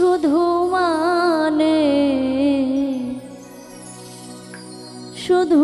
শুধু মানে শুধু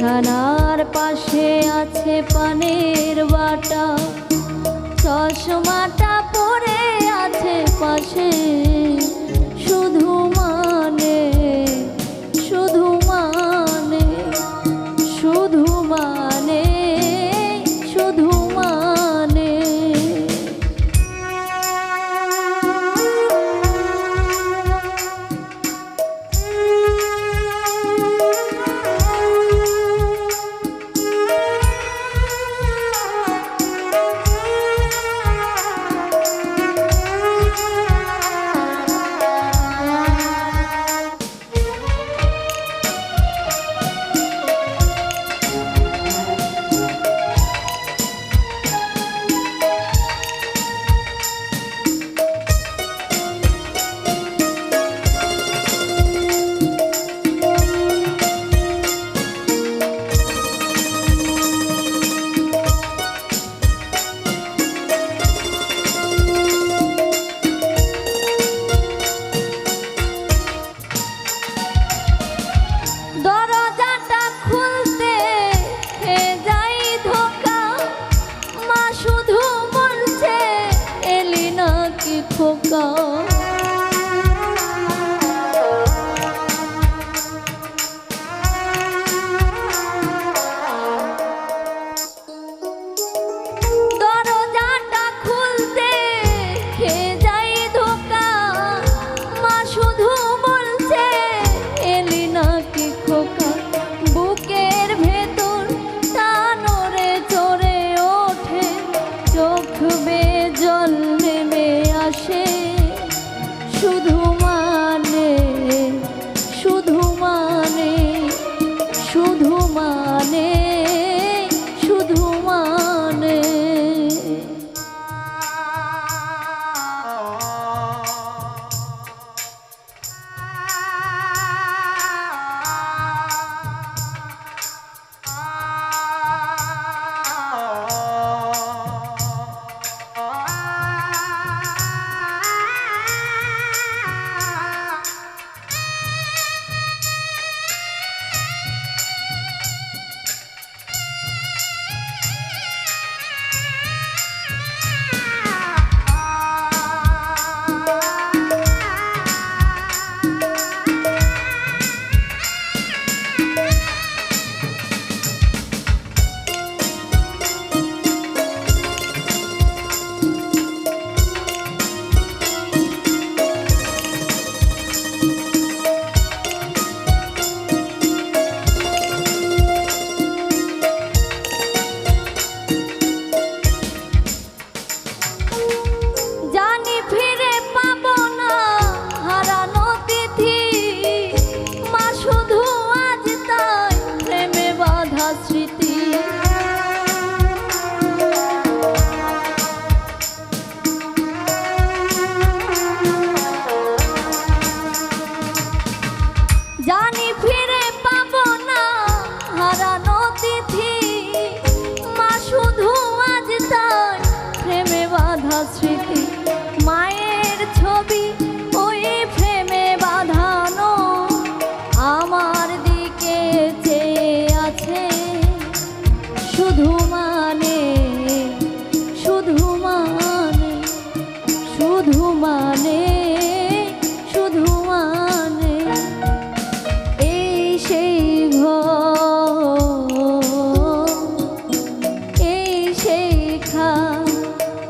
বিছানার পাশে আছে পানের বাটা। চশমাটা পরে আছে পাশে। খোকা।